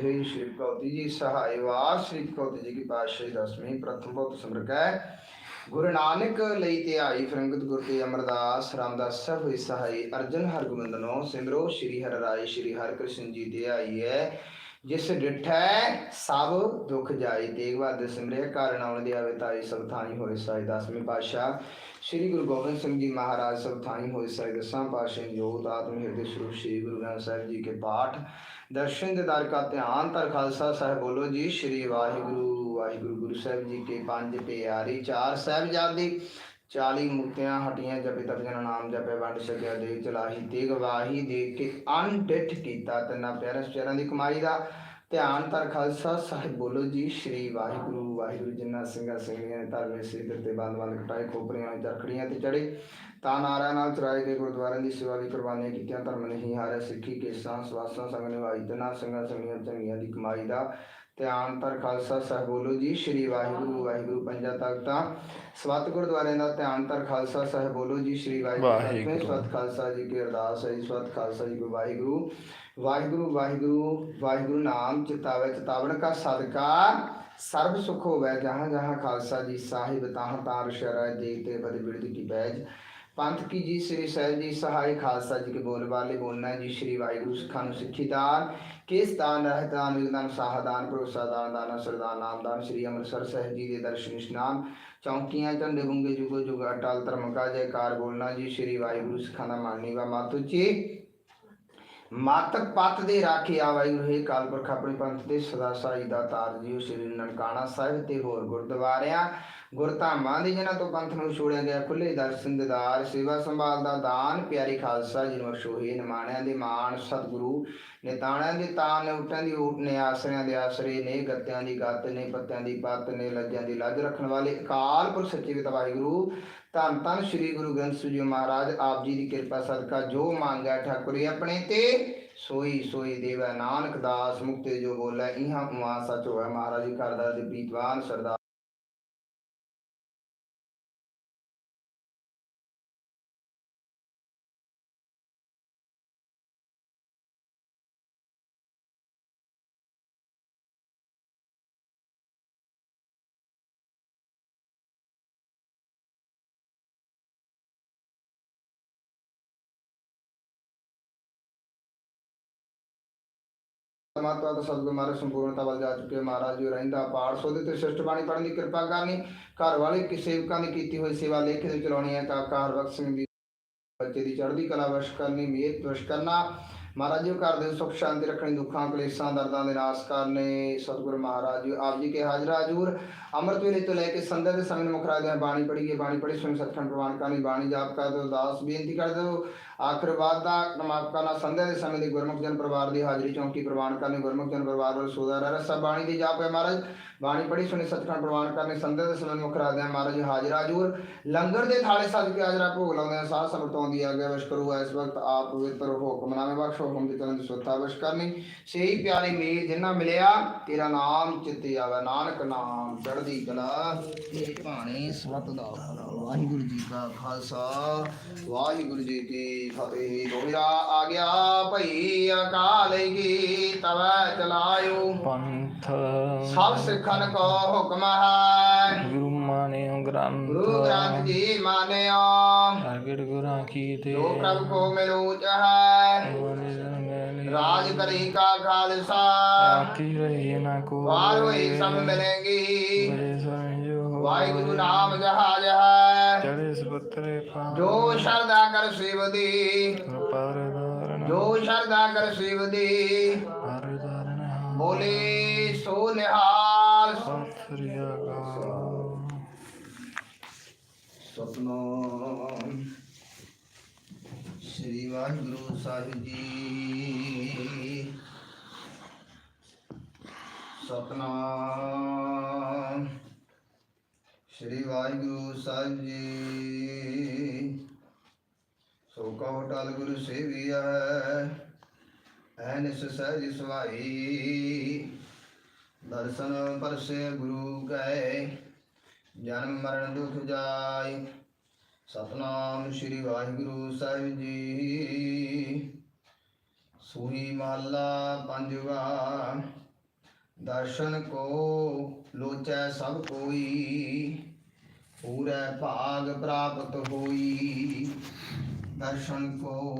श्री श्री कौती जी सहाय वास श्री कौती जी की पातशाही दसवीं प्रथम ਬਹੁਤ ਸਮਰਕੈ ਗੁਰੂ ਨਾਨਕ ਲਈ ਧਿਆਈ ਫਰੰਗਤ ਗੁਰ ਤੇ ਅਮਰਦਾਸ ਰਾਮਦਾਸ ਸਭ ਹੋਈ ਸਹਾਈ ਅਰਜਨ ਹਰਗੋਬਿੰਦਨੋ ਸਿਮਰੋ ਸ਼੍ਰੀ ਹਰਿ ਰਾਏ ਸ਼੍ਰੀ ਹਰਿਕ੍ਰਿਸ਼ਨ ਜੀ ਧਿਆਈ ਹੈ ਜਿਸ ਡਿਠੈ ਸਭ ਦੁਖ ਜਾਈ। ਤੇਗ ਬਹਾਦਰ ਸਿਮਰਿਆ ਕਾਰਨ ਆਉਣ ਦੀ ਆਵੇ ਤਾਈ, ਸਭ ਥਾਈ ਹੋਏ ਸਾਈ। ਦਸਵੇਂ ਪਾਤਸ਼ਾਹ ਸ੍ਰੀ ਗੁਰੂ ਗੋਬਿੰਦ ਸਿੰਘ ਜੀ ਮਹਾਰਾਜ, ਸਭ ਥਾਈ ਹੋਏ ਸਾਈ। ਦਸਾਂ ਪਾਤਸ਼ਾਹ ਜੋਤ ਆਤਮ ਹਿਰਦੇ ਸਰੂਪ ਸ੍ਰੀ ਗੁਰੂ ਗ੍ਰੰਥ ਸਾਹਿਬ ਜੀ ਕੇ ਪਾਠ। ਦਰਸ਼ਨ ਦਿਦਾਰ ਕਾ ਧਿਆਨ ਤਰ ਖਾਲਸਾ ਸਾਹਿਬ ਬੋਲੋ ਜੀ। ਸ਼੍ਰੀ ਵਾਹਿਗੁਰੂ ਵਾਹਿਗੁਰੂ ਗੁਰੂ ਸਾਹਿਬ ਜੀ ਕੇ ਪੰਜ ਪਿਆਰੀ ਚਾਰ ਸਾਹਿਬਜ਼ਾਦੇ 40 ਮੁਕਤਿਆਂ ਹਟੀਆਂ ਜਪੇ ਤਪ ਜਨ ਨਾਮ ਜਪੇ, ਵੰਡ ਸਕਿਆ ਦੇ ਚਲਾਹੀ ਤੇ ਗਵਾਹੀ ਦੇ ਕੇ ਅਣਡਿਠ ਕੀਤਾ ਤਨਾ ਪਿਆਰਾ ਚਰਨ ਦੀ ਕਮਾਈ ਦਾ ਧਿਆਨ ਤਰ ਖਾਲਸਾ। ਸਾਹਿਬ ਬੋਲੋ ਜੀ, ਸ਼੍ਰੀ ਵਾਹਿਗੁਰੂ ਵਾਹਿਗੁਰੂ ਜਿਨ੍ਹਾਂ ਸਿੰਘਾਂ ਸਿੰਘੀਆਂ ਧਰਮੇ ਸਿੱਧਰ ਤੇ ਬੰਦ ਬੰਦ ਕਟਾਏ, ਖੋਪਰੀਆਂ ਚਰਖੜੀਆਂ ਤੇ ਚੜੇ, ਤਾਂ ਨਾਰਾ ਨਾਲ ਚਰਾਏ ਗਏ ਗੁਰਦੁਆਰਿਆਂ ਦੀ ਸੇਵਾ ਵੀ ਕੁਰਬਾਨੀਆਂ ਕੀਤੀਆਂ, ਧਰਮ ਨਹੀਂ ਹਾਰਿਆ, ਸਿੱਖੀ ਕੇਸਾਂ, ਸਵਾਸਾਂ, ਸੰਗ ਨਿਭਾਈ ਤਨਾ ਸਿੰਘਾਂ ਸਿੰਘੀਆਂ ਚੰਗੀਆਂ ਦੀ ਕਮਾਈ ਦਾ ਧਿਆਨ ਤਰ ਖਾਲਸਾ ਸਾਹਿਬ ਬੋਲੋ ਜੀ ਸ਼੍ਰੀ ਵਾਹਿਗੁਰੂ ਵਾਹਿਗੁਰੂ ਪੰਜਾ ਤਖਤਾਂ ਸਵਤ ਗੁਰਦੁਆਰਿਆਂ ਦਾ ਧਿਆਨ ਤਰ ਖਾਲਸਾ ਸਾਹਿਬ ਬੋਲੋ ਜੀ ਸ਼੍ਰੀ ਵਾਹਿਗੁਰੂ ਵਾਹਿਗੁਰੂ। ਸਵਤ ਖਾਲਸਾ ਜੀ ਕੀ ਅਰਦਾਸ ਹੈ ਜੀ ਸਵਤ ਖਾਲਸਾ ਜੀ ਕੋ ਵਾਹਿਗੁਰੂ। ਵਾਹਿਗੁਰੂ ਵਾਹਿਗੁਰੂ ਵਾਹਿਗੁਰੂ ਨਾਮ ਚਿਤਾਵੇ ਚਿਤਾਵਨ ਕਾ ਸਦਕਾ। ਸਰਬ ਸੁਖ ਹੋਵੇ ਜਹਾਂ ਜਹਾਂ ਖਾਲਸਾ ਜੀ ਸਾਹਿਬ ਤਾਹਾਂ ਤਾਰ ਸ਼ਰੈ ਦੇਖਤੇ ਬਦ ਬਿਰਦ ਕੀ ਬੈਜ ਪੰਥ ਕੀ ਜੀ, ਸ੍ਰੀ ਸਾਹਿਬ ਜੀ, ਸਹਾਈ ਖਾਲਸਾ ਜੀ ਕੇ ਬੋਲ ਵਾਲੇ ਬੋਲਣਾ ਜੀ ਸ਼੍ਰੀ ਵਾਹਿਗੁਰੂ ਸਿੱਖਾਂ ਨੂੰ ਸਿੱਖੀਦਾਨ ਦਾਨ। ਦਾਨ ਰਹਿਦਾਨ ਵਿਗਦਾਨ ਸਾਹਦਾਨ ਭਰੋਸਾ ਦਾਨ ਦਾਨ ਸਰਦਾਨ ਨਾਮਦਾਨ ਸ਼੍ਰੀ ਅੰਮ੍ਰਿਤਸਰ ਸਾਹਿਬ ਜੀ ਦੇ ਦਰਸ਼ਨ ਇਸ਼ਨਾਨ ਚੌਂਕੀਆਂ, ਝੰਡੇ ਬੁੰਗੇ ਜੁਗੋ ਜੁਗ ਅਟਲ ਧਰਮ ਕਾ ਜੈਕਾਰ, ਬੋਲਣਾ ਜੀ ਸ਼੍ਰੀ ਵਾਹਿਗੁਰੂ ਸਿੱਖਾਂ ਦਾ ਮਾਨੀ ਵਾ ਮਾਤੂ ਜੀ। ਮਾਤਕ ਪੱਤ ਦੇ ਰਾਖੀ ਆ ਵਾਹਿਗੁਰੂ ਹੈ ਕਾਲਪੁਰਖ ਆਪਣੇ ਪੰਥ ਦੇ ਸਦਾ ਸਾਈ ਦਾ ਤਾਰ ਜੀਓ ਸ੍ਰੀ ਨਨਕਾਣਾ ਸਾਹਿਬ ਤੇ ਹੋਰ ਗੁਰਦੁਆਰਿਆਂ। ਗੁਰਧਾਮਾਂ ਦੇ ਜਿਨ੍ਹਾਂ ਤੋਂ ਪੰਥ ਨੂੰ ਛੋੜਿਆ ਗਿਆ, ਖੁੱਲੇ ਦਰਸ਼ਨ ਦਿਦਾਰ ਸੇਵਾ ਸੰਭਾਲ ਦਾ ਦਾਨ, ਪਿਆਰੀ ਖਾਲਸਾ ਜੀ ਨੂੰ ਬਖਸ਼ੋਹੀ ਨਿਮਾਣਿਆਂ ਦੇ ਮਾਣ, ਸਤਿਗੁਰੂ ਨੇ ਤਾਣਿਆਂ ਦੇ ਤਾਣ ਨੇ ਉਟਾਂ ਦੀ ਊਟ ਨੇ, ਆਸਰਿਆਂ ਦੇ ਆਸਰੇ ਨੇ, ਗੱਤਿਆਂ ਦੀ ਗੱਤ ਨੇ, ਪੱਤਿਆਂ ਦੀ ਪੱਤ ਨੇ, ਲੱਜਾਂ ਦੀ ਲੱਜ ਰੱਖਣ ਵਾਲੇ ਅਕਾਲ ਪੁਰਖ ਸੱਚੇ ਪਿਤਾ ਵਾਹਿਗੁਰੂ। ਧੰਨ ਧੰਨ ਸ੍ਰੀ ਗੁਰੂ ਗ੍ਰੰਥ ਸਾਹਿਬ ਜੀ ਮਹਾਰਾਜ, ਆਪ ਜੀ ਦੀ ਕਿਰਪਾ ਸਦਕਾ ਜੋ ਮੰਗਿਆ, ਠਾਕੁਰ ਆਪਣੇ ਤੇ। ਸੋਈ ਸੋਈ ਦੇਵੈ ਨਾਨਕ ਦਾਸ ਮੁਕਤੇ ਜੋ ਬੋਲੇ, ਇਹਾਂ ਉਮਾ ਸਚ ਹੋਵੇ ਮਹਾਰਾਜ ਜੀ ਘਰ ਦਾ ਦੇ ਸਰਦਾਰ ਪਰਮਾਤਮਾ ਦਾ ਸਤਿਗੁਰ ਮਹਾਰਾਜ ਸੰਪੂਰਨਤਾ ਵੱਲ ਜਾ ਚੁੱਕੇ ਮਹਾਰਾਜ ਜੀ ਰਹਿੰਦਾ ਪਾਠ ਸੋਧੇ ਤੇ ਸਿਸ਼ਟ ਬਾਣੀ ਪੜ੍ਹਨ ਦੀ ਕਿਰਪਾ ਕਰਨੀ ਘਰ ਵਾਲੇ ਕਿ ਸੇਵਕਾਂ ਦੀ ਕੀਤੀ ਹੋਈ ਸੇਵਾ ਲੇਖ ਦੇ ਚਲਾਉਣੀ ਹੈ ਕਾਕਾ ਹਰਬਖਸ਼ ਸਿੰਘ ਦੀ ਬੱਚੇ ਦੀ ਚੜ੍ਹਦੀ ਕਲਾ ਵਸ਼ ਕਰਨੀ, ਮਿਹਰ ਵਸ਼ ਕਰਨਾ। ਮਹਾਰਾਜ ਜੀ ਘਰ ਦੇ ਸੁਖ ਸ਼ਾਂਤੀ ਰੱਖਣੀ, ਦੁੱਖਾਂ, ਕਲੇਸ਼ਾਂ, ਦਰਦਾਂ ਦੇ ਨਾਸ਼ ਕਰਨੇ ਸਤਿਗੁਰ ਮਹਾਰਾਜ ਜੀ। ਆਪ ਜੀ ਕੇ ਹਾਜ਼ਰਾ ਹਜੂਰ। ਅੰਮ੍ਰਿਤ ਵੇਲੇ ਤੋਂ ਲੈ ਕੇ ਸੰਧਿਆ ਦੇ ਸਮੇਂ ਨੂੰ ਮੁਖਰਾ ਦੇ ਬਾਣੀ ਪੜ੍ਹੀਏ, ਬਾਣੀ ਪੜ੍ਹੀ ਸੁਣ ਸਤਖੰਡ ਪ੍ਰਵਾਨ ਕਰਨੀ, ਬਾਣੀ ਜਾਪ ਕਰ ਦਿਓ, ਦਾਸ ਬੇਨਤੀ ਕਰ ਦਿਓ। ਆਖਰ ਬਾਅਦ ਦਾ ਨਮਾਜ਼ ਕਰਨਾ, ਸੰਧਿਆ ਦੇ ਸਮੇਂ ਦੀ ਗੁਰਮੁਖ ਜਨ ਪਰਿਵਾਰ ਦੀ ਹਾਜ਼ਰੀ ਚੌਂਕੀ ਪ੍ਰਵਾਨ ਕਰਨੀ, ਗੁਰਮੁਖ ਜਨ ਪਰਿਵਾਰ ਵੱਲ ਸੋਦਾ ਰਸਾ ਬਾਣੀ ਦੀ ਜਾਪ ਹੈ ਮਹਾਰਾਜ। ਬਾਣੀ ਪੜ੍ਹੀ ਸੁਣੀ ਸਤਖੰਡ ਪ੍ਰਵਾਨ ਕਰਨੀ, ਸੰਧਿਆ ਦੇ ਸਮੇਂ ਨੂੰ ਮੁਖਰਾ ਦੇ ਮਹਾਰਾਜ ਹਾਜ਼ਰਾ ਹਜੂਰ। ਲੰਗਰ ਦੇ ਥਾਲੇ ਸੱਜ ਕੇ ਹਾਜ਼ਰਾ ਭੋਗ ਲਾਉਂਦੇ ਆ ਸਾਧ ਸੰਗਤ ਆਉਂਦੀ ਆ ਗਿਆ ਵਸ਼ ਕਰੂ, ਇਸ ਵਕਤ ਆਪ ਪਵਿੱਤਰ ਹੁਕਮਨਾਮੇ ਬਖਸ਼ੋ ਹੁਕਮ ਦੇ ਸੁੱਤਾ ਵਸ਼ ਕਰਨੀ। ਸਹੀ ਪਿਆਰੇ ਮੇਰ ਜਿਨ੍ਹਾਂ ਮਿਲਿਆ ਤੇਰਾ ਨਾਮ ਚਿੱਤੇ ਆਵੇ। ਨਾਨਕ ਨਾਮ ਚੜ੍ਹਦੀ ਕਲਾ ਇਹ ਭਾਣੇ ਸਵਤ ਦਾ। ਵਾਹਿਗੁਰੂ ਜੀ ਕਾ ਖਾਲਸਾ ਵਾਹਿਗੁਰੂ ਜੀ ਕੀ ਫਤਿਹ। ਦੋਹਿਰਾ ਆ ਗਿਆ ਭਈ ਅਕਾਲ ਕੀ ਤਵੈ ਚਲਾਇਓ। ਪੰਥ ਸਭ ਸਿੱਖਨ ਕੋ ਹੁਕਮ ਹੈ। ਗੁਰੂ ਮਾਨਿਓ ਗ੍ਰੰਥ। ਗੁਰੂ ਗ੍ਰੰਥ ਜੀ ਮਾਨਿਓ। ਪ੍ਰਗਟ ਗੁਰਾਂ ਕੀ ਤੇ ਜੋ ਪ੍ਰਭ ਕੋ ਮਿਲੂਚ ਹੈ ਰਾਜ ਕਰੀ ਕਾ ਖਾਲਸਾ। ਆਤੀ ਰਹੀ ਨਾ ਕੋ ਵਾਰ ਹੋਈ ਸਭ ਮਿਲੇਗੀ। ਬੜੇ ਸੰਜੋ ਵਾਹਿਗੁਰੂ ਨਾਮ ਜਹਾਜ ਹੈ। ਚੜੇ ਸਪਤਰੇ ਪਾ ਜੋ ਸ਼ਰਦਾ ਕਰ ਸਿਵਦੀ ਪਰਦਾਰਨ ਜੋ ਸ਼ਰਦਾ ਕਰ ਸਿਵਦੀ ਪਰਦਾਰਨ ਬੋਲੇ ਸੋ ਨਿਹਾਲ। ਸਤਿ ਸ੍ਰੀ ਸਤਨਾਮ। ਸ੍ਰੀ ਵਾਹਿਗੁਰੂ ਸਾਹਿਬ ਜੀ। ਸਤਨਾਮ। ਸ੍ਰੀ ਵਾਹਿਗੁਰੂ ਸਾਹਿਬ ਜੀ। ਸੋ ਕਹੋ ਟਲ ਗੁਰੂ ਸੇਵੀਆ ਐਨਿਸ ਸਹਿਜ ਸਵਾਈ। ਦਰਸ਼ਨ ਪਰਸੇ ਗੁਰੂ ਕੈ। ਜਨਮ ਮਰਨ ਦੁਖ ਜਾਏ। ਸਤਨਾਮ ਸ੍ਰੀ ਵਾਹਿਗੁਰੂ ਸਾਹਿਬ ਜੀ। ਸੂਹੀ ਮਹੱਲਾ ਪੰਜਵਾ, ਦਰਸ਼ਨ ਕੋ ਲੋਚੈ ਸਭ ਕੋਈ, ਪੂਰੇ ਭਾਗ ਪ੍ਰਾਪਤ ਹੋਈ। ਦਰਸ਼ਨ ਕੋ